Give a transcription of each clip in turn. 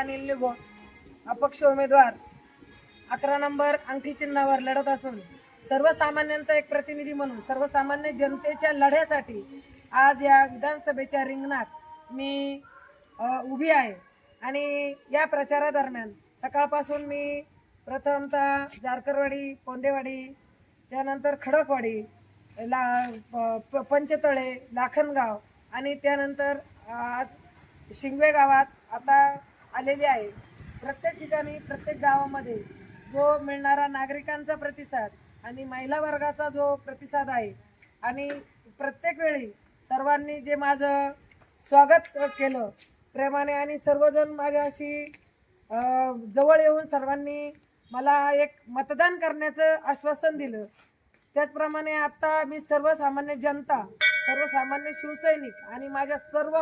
अनिल निगो अपक्ष उमेदवार. अकरा नंबर अंगठी चिन्हावर लढत असून सर्वसामान्यांचा एक प्रतिनिधी म्हणून सर्वसामान्य जनतेच्या लढ्यासाठी आज या विधानसभेच्या रिंगणात मी उभी आहे. आणि या प्रचारादरम्यान सकाळपासून मी प्रथमतः जारकरवाडी पोंदेवाडी त्यानंतर खडकवाडी ला प- प- पंचतळे लाखनगाव आणि त्यानंतर आज शिंगवे गावात. आता आलेली आहे. प्रत्येक ठिकाणी प्रत्येक गावामध्ये जो मिळणारा नागरिकांचा प्रतिसाद आणि महिला वर्गाचा जो प्रतिसाद आहे आणि प्रत्येक वेळी सर्वांनी जे माझं स्वागत केलं प्रेमाने आणि सर्वजण माझ्याशी जवळ येऊन सर्वांनी मला एक मतदान करण्याचं आश्वासन दिलं. त्याचप्रमाणे आत्ता मी सर्वसामान्य जनता सर्वसामान्य शिवसैनिक आणि माझ्या सर्व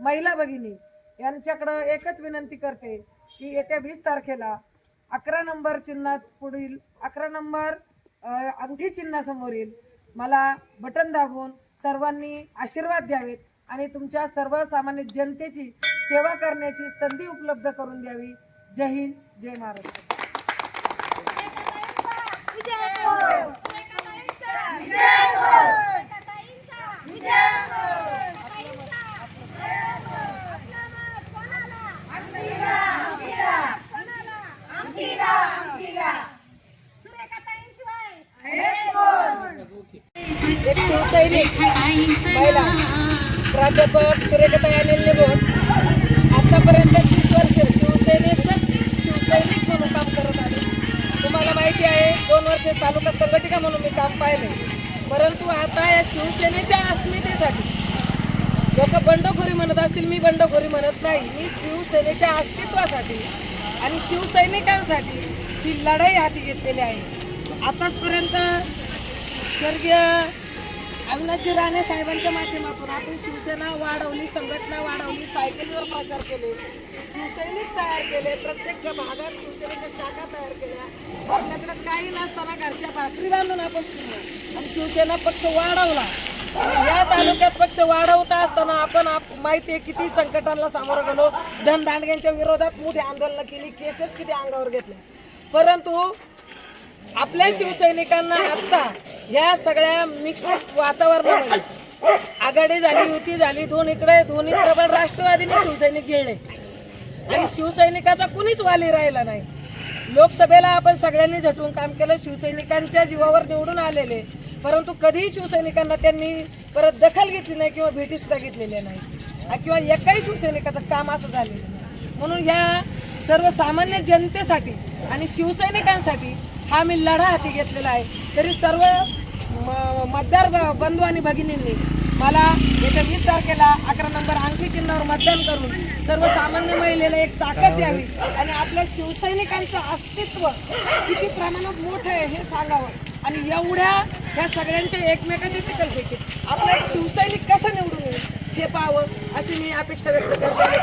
महिला भगिनी यांच्याकडं एकच विनंती करते की येत्या वीस तारखेला अकरा नंबर चिन्हात पुढील अकरा नंबर अंगठी चिन्हासमोरील मला बटन दाबून सर्वांनी आशीर्वाद द्यावेत आणि तुमच्या सर्वसामान्य जनतेची सेवा करण्याची संधी उपलब्ध करून द्यावी. जय हिंद जय महाराष्ट्र. Yeah. सैनिक महिला प्राध्यापक सुरेखाताई अनिल निगोड आतापर्यंत तीस वर्ष शिवसेनेचंच शिवसैनिक म्हणून काम करत आले. तुम्हाला माहिती आहे दोन वर्ष तालुका संघटिका म्हणून मी काम पाहिलं. परंतु आता या शिवसेनेच्या अस्मितेसाठी लोक बंडखोरी म्हणत असतील मी बंडखोरी म्हणत नाही. मी शिवसेनेच्या अस्तित्वासाठी आणि शिवसैनिकांसाठी ही लढाई हाती घेतलेली आहे. आताचपर्यंत स्वर्गीय अविनाशजी राणे साहेबांच्या माध्यमातून आपण शिवसेना वाढवली संघटना वाढवली सायकलीवर प्रचार केले. शिवसैनिक तयार केले प्रत्येक भागात शिवसेनेच्या शाखा तयार केल्या. आपल्याकडे काही नसताना घरच्या भाकरी बांधून आपण फिरलो. आणि शिवसेना पक्ष वाढवला. या तालुक्यात पक्ष वाढवता असताना आपण आप- माहिती आहे किती संकटांना सामोरं गेलो. धनदांडग्यांच्या विरोधात मोठी आंदोलनं केली. केसेस किती अंगावर घेतले. परंतु आपल्या शिवसैनिकांना आत्ता या सगळ्या मिक्स वातावरणामध्ये. आघाडी झाली युती झाली दोन इकडे दोन्ही प्रबळ राष्ट्रवादीने शिवसैनिक गिळले आणि शिवसैनिकाचा कुणीच वाली राहिला नाही. लोकसभेला आपण सगळ्यांनी झटून काम केलं शिवसैनिकांच्या जीवावर निवडून आलेले. परंतु कधीही शिवसैनिकांना त्यांनी परत दखल घेतली नाही किंवा भेटी सुद्धा घेतलेल्या नाही. किंवा एकाही शिवसैनिकाचं काम असं झालेलं नाही. म्हणून या सर्वसामान्य जनतेसाठी आणि शिवसैनिकांसाठी हा मी लढा हाती घेतलेला आहे. तरी सर्व मतदार बंधू आणि भगिनींनी मला येत्या वीस तारखेला अकरा नंबर अंगठी चिन्हावर मतदान करून सर्वसामान्य महिलेला एक ताकद द्यावी आणि आपल्या शिवसैनिकांचं अस्तित्व किती प्रमाणात मोठं आहे हे सांगावं. आणि एवढ्या ह्या सगळ्यांच्या एकमेकांच्या चिकलफेकीत आपला एक शिवसैनिक कसं निवडून येईल हे पाहावं अशी मी अपेक्षा व्यक्त करते.